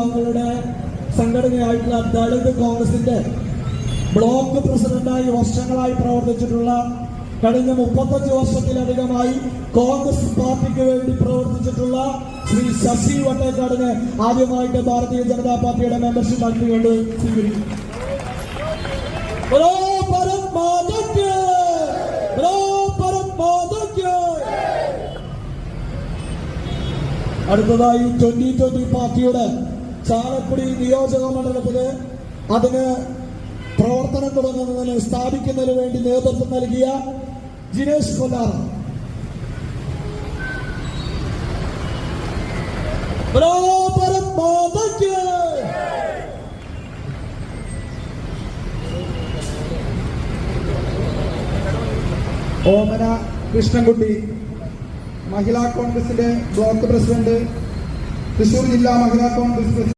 വിഭാഗങ്ങളുടെ സംഘടനയായിട്ടുള്ള ദളിത് കോൺഗ്രസിന്റെ ബ്ലോക്ക് പ്രസിഡന്റായി വർഷങ്ങളായി പ്രവർത്തിച്ചിട്ടുള്ള കഴിഞ്ഞ മുപ്പത്തഞ്ച് വർഷത്തിലധികമായി കോൺഗ്രസ് പാർട്ടിക്ക് വേണ്ടി പ്രവർത്തിച്ചിട്ടുള്ള ശ്രീ ശശി വട്ടേക്കാടിന് ആദ്യമായിട്ട് ഭാരതീയ ജനതാ പാർട്ടിയുടെ മെമ്പർഷിപ്പ് നൽകിക്കൊണ്ട് സ്വീകരിക്കും. അടുത്തതായി ട്വന്റി ട്വന്റി പാർട്ടിയുടെ ചാലക്കുടി നിയോജക മണ്ഡലത്തിൽ അതിന് പ്രവർത്തനം തുടങ്ങുന്നതിന് സ്ഥാപിക്കുന്നതിന് വേണ്ടി നേതൃത്വം നൽകിയ ജിനേഷ് മാതയ്ക്ക്! ഓമന കൃഷ്ണൻകുട്ടി മഹിളാ കോൺഗ്രസിന്റെ ബ്ലോക്ക് പ്രസിഡന്റ് തൃശൂർ ജില്ലാ മഹിളാ കോൺഗ്രസ് പ്രസിഡന്റ്